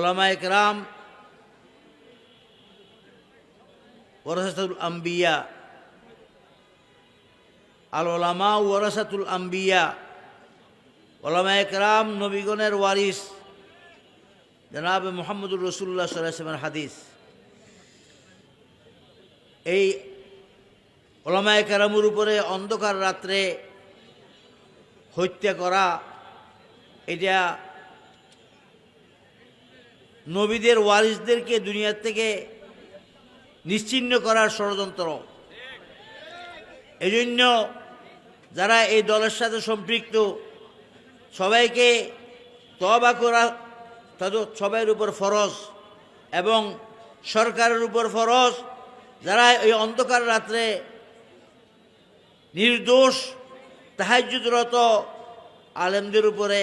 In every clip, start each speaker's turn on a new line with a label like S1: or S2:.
S1: ওলামা একরাম ওরাসাতুল আম্বিয়া আল ওলামা ওরাসাতুল আম্বিয়া ওলামা একরাম নবীগণের ওয়ারিস, জনাব মোহাম্মদুর রসুল্লাহ সাল্লামের হাদিস। এই ওলামা একরামের উপরে অন্ধকার রাত্রে হত্যা করা, এটা নবীদের ওয়ারিসদেরকে দুনিয়ার থেকে নিশ্চিহ্ন করার ষড়যন্ত্র। এজন্য যারা এই দলের সাথে সম্পৃক্ত, সবাইকে তবা করা তাদের সবাইয়ের উপর ফরজ এবং সরকারের উপর ফরজ। যারা এই অন্ধকার রাত্রে নির্দোষ, তাহাজ্জুদরত আলেমদের উপরে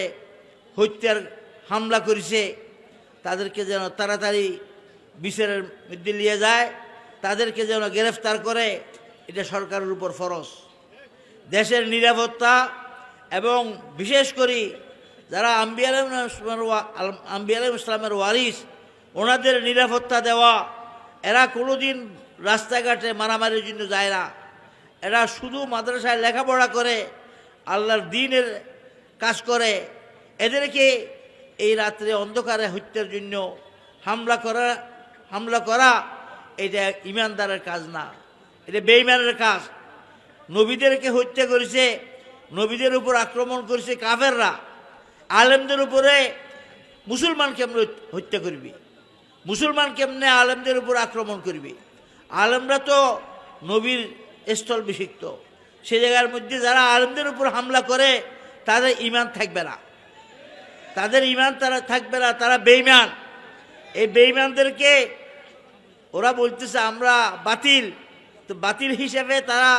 S1: হত্যার হামলা করেছে তাদেরকে যেন তাড়াতাড়ি বিচারের মধ্যে নিয়ে যায়, তাদেরকে যেন গ্রেফতার করে, এটা সরকারের উপর ফরজ। দেশের নিরাপত্তা এবং বিশেষ করে যারা আম্বি আলম আম্বি আলম ইসলামের ওয়ারিস, ওনাদের নিরাপত্তা দেওয়া, এরা কোনোদিন রাস্তাঘাটে মারামারির জন্য যায় না। এরা শুধু মাদ্রাসায় লেখাপড়া করে, আল্লাহর দিনের কাজ করে। এদেরকে এই রাত্রে অন্ধকারে হত্যার জন্য হামলা করা হামলা করা, এটা ইমানদারের কাজ না। এটা বেইমানের কাজ। নবীদেরকে হত্যা করেছে, নবীদের উপর আক্রমণ করেছে কাফেররা। আলেমদের উপরে মুসলমান কেমনে হত্যা করবি? মুসলমান কেমনে আলেমদের উপর আক্রমণ করবি? আলেমরা তো নবীর স্থল বিষিক্ত সে জায়গার মধ্যে যারা আলেমদের উপর হামলা করে, তাদের ইমান থাকবে না। তাদের ইমান তারা থাকবে না, তারা বেইমান এই বেইমানদেরকে ওরা বলতেছে, আমরা বাতিল। তো বাতিল হিসেবে তারা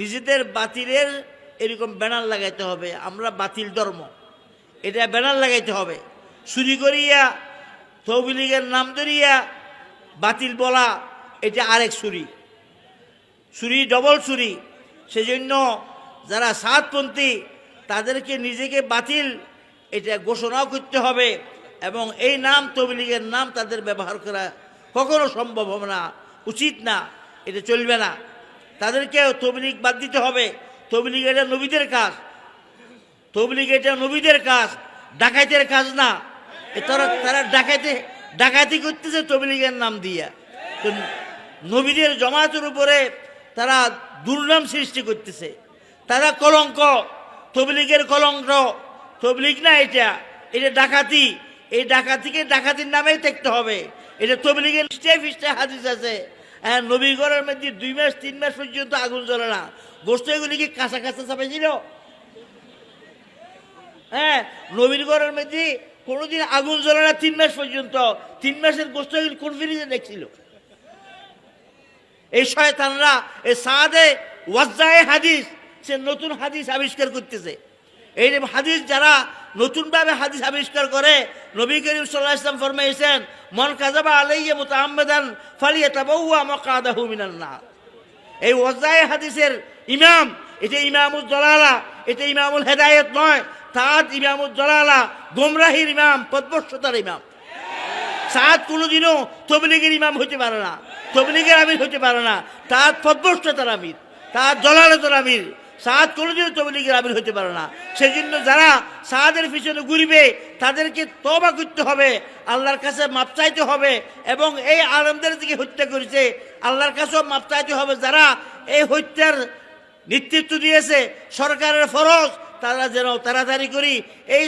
S1: নিজেদের বাতিলের এরকম ব্যানার লাগাইতে হবে, আমরা বাতিল ধর্ম। এটা ব্যানার লাগাইতে হবে। চুরি করিয়া তৌবি লীগের নাম ধরিয়া বাতিল বলা, এটা আরেক চুরি চুরি ডবল চুরি সেজন্য যারা সাতপন্থী, তাদেরকে নিজেকে বাতিল এটা ঘোষণাও করতে হবে এবং এই নাম তবলিগের নাম তাদের ব্যবহার করা কখনো সম্ভব হবে না, উচিত না, এটা চলবে না। তাদেরকে তবলিগ বাদ দিতে হবে। তবলিগ এটা নবীদের কাজ। তবলিগ এটা নবীদের কাজ, ডাকাইতের কাজ না। তারা তারা ডাকাইতে ডাকাতি করতেছে তবলিগের নাম দিয়া। তো নবীদের জমাতের উপরে তারা দুর্নাম সৃষ্টি করতেছে। তারা কলঙ্ক, তবলিগের কলঙ্ক। তবলিগ না এটা। এটা ডাকাতি। এই ডাকাতিকে ডাকাতির নামেই দেখতে হবে। এটা তবলিগের স্টে ফিস্টে হাদিস আছে। হ্যাঁ নবীগড়ের মধ্যে দুই মাস, তিন মাস পর্যন্ত আগুন জ্বলে না। গোস্ত এগুলি কি কাঁচা কাঁচা চাপাইছিল হ্যাঁ নবীর ঘরের মধ্যে কোনোদিন আগুন জ্বলে না তিন মাস পর্যন্ত। তিন মাসের গোস্ত এগুলি কোন ফিরিজে দেখছিল? এই শয়তানরা, এই সাদে ওয়াজ্জায়ে হাদিস, সে নতুন হাদিস আবিষ্কার করতেছে। এই হাদিস যারা নতুনভাবে হাদিস আবিষ্কার করে, নবী করিম সাল্লাহ ইসলাম ফরমাইছেন, মন কাজাবা আলাইয়া মুতাআম্মাদান ফালিয়াতাবাওয়া মাকাদাহু মিনান নার। এই ওয়াজ্জায়ে হাদিসের ইমাম এটা ইমামুল জলালা এটা ইমামুল হেদায়েত নয় তাত ইমামুল জলালা, গোমরাহির ইমাম পদ্মস্বতার ইমাম। সাত কোনোদিনও তবলিগের ইমাম হতে পারে না, তবলিগের আমির হতে পারে না তার পদ্মস্বতার আমির তার জলালতার আমির। সাদ কোনোদিন তবলিগের আবির হতে পারে না। সেজন্য যারা সাদের পিছনে ঘুরবে, তাদেরকে তবা করতে হবে, আল্লাহর কাছে মাপ চাইতে হবে এবং এই আলমদের দিকে হত্যা করেছে। আল্লাহর কাছেও মাপ চাইতে হবে যারা এই হত্যার নেতৃত্ব দিয়েছে, সরকারের ফরজ, তারা যেন তাড়াতাড়ি করি এই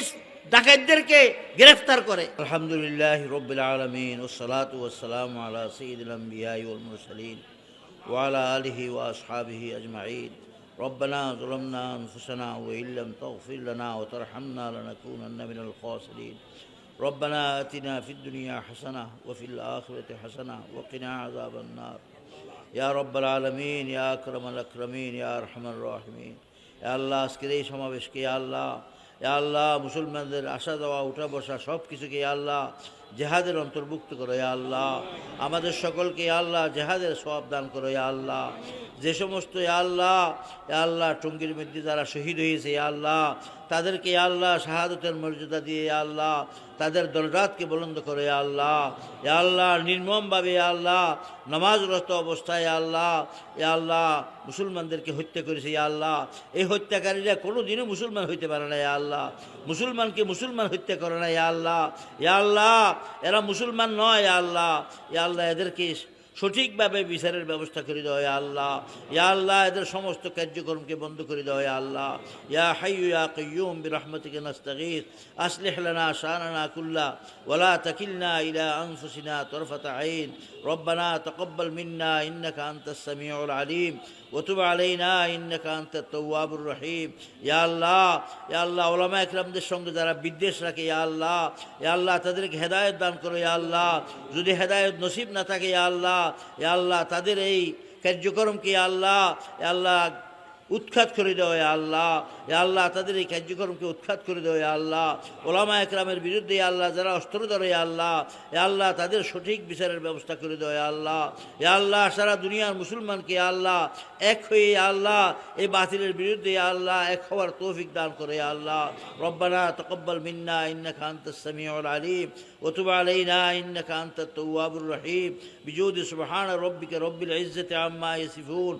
S1: ডাকাতদেরকে গ্রেফতার করে। আলহামদুলিল্লাহ রবিল আলমিন ওসালাত ওসালাম আল্লাহ সঈদ আলম্বিয়াই ওয়ালা আলহি ওয়া সাবিহি আজমাইন। ربنا ظلمنا أنفسنا وإن لم تغفر لنا وترحمنا لنكونن من الخاسرين ربنا آتنا في الدنيا حسنة وفي الآخرة حسنة وقنا عذاب النار يا رب العالمين يا أكرم الأكرمين يا أرحم الراحمين يا الله আজকের এই সমাবেশকে ইয়া আল্লাহ ইয়া আল্লাহ মুসলমানদের আশা দেওয়া উঠা বসা সব কিছুকে ইয়া আল্লাহ জেহাদের অন্তর্ভুক্ত করো ইয়া আল্লাহ আমাদের সকলকে ইয়া আল্লাহ জেহাদের সব দান করো ইয়া আল্লাহ যে সমস্ত ইয়া আল্লাহ ইয়া আল্লাহ টঙ্গির মধ্যে যারা শহীদ হয়েছে ইয়া আল্লাহ তাদেরকে ইয়া আল্লাহ শাহাদতের মর্যাদা দিয়ে ইয়া আল্লাহ তাদের দলরাতকে বলন্দ করো ইয়া আল্লাহ ইয়া আল্লাহ নির্মমভাবে ইয়া আল্লাহ নামাজরত অবস্থায় ইয়া আল্লাহ ইয়া আল্লাহ মুসলমানদেরকে হত্যা করেছে ইয়া আল্লাহ এই হত্যাকারীরা কোনো দিনও মুসলমান হইতে পারে না ইয়া আল্লাহ মুসলমানকে মুসলমান হত্যা করে না ইয়া আল্লাহ ইয়া আল্লাহ এরা মুসলমান নয় আল্লাহ। ইয়া আল্লাহ, এদেরকে সঠিকভাবে বিচারের ব্যবস্থা করে দাও আল্লাহ। ইয়া আল্লাহ, এদের সমস্ত কার্যক্রমকে বন্ধ করে দাও আল্লাহ। ইয়া হাইয়ু, ইয়া কাইয়ুম, বিরহমতিকে নাস্তাগীস। আসলিহ লানা শানানা কুল্লা ওয়ালা তাকিলনা ইলা আনফুসিনা তরফাত আইন। রব্বানা তাকাব্বাল মিন্না, ইন্নাকা আনতাস সামিউল আলিম। ওতুব আলাইনা না আনতা তাওয়াবুর রহিম ইয়া আল্লাহ ইয়া আল্লাহ ওলামা একরামদের সঙ্গে যারা বিদ্বেষ রাখে ইয়া আল্লাহ ইয়া আল্লাহ তাদেরকে হেদায়ত দান করো ইয়া আল্লাহ যদি হেদায়ত নসিব না থাকে ইয়া আল্লাহ ইয়া আল্লাহ তাদের এই কার্যক্রমকে আল্লাহ আল্লাহ উৎখাত করে দেওয়া ইয়া আল্লাহ ইয়া আল্লাহ তাদের এই কার্যক্রমকে উৎখাত করে দেওয়া ইয়া আল্লাহ ওলামা একরামের বিরুদ্ধে ইয়া আল্লাহ যারা অস্ত্র ধরে ইয়া আল্লাহ ইয়া আল্লাহ তাদের সঠিক বিচারের ব্যবস্থা করে দেওয়া ইয়া আল্লাহ ইয়া আল্লাহ সারা দুনিয়ার মুসলমানকে ইয়া আল্লাহ এক হয়ে ইয়া আল্লাহ এই বাতিলের বিরুদ্ধে ইয়া আল্লাহ এক হওয়ার তৌফিক দান করে ইয়া আল্লাহ রব্বানা তকব্বাল মিন্না ইন্নাকা আনতাস সামিউল আলিম وتب علينا إنك أنت التواب الرحيم بجود سبحان ربك رب العزة عما يصفون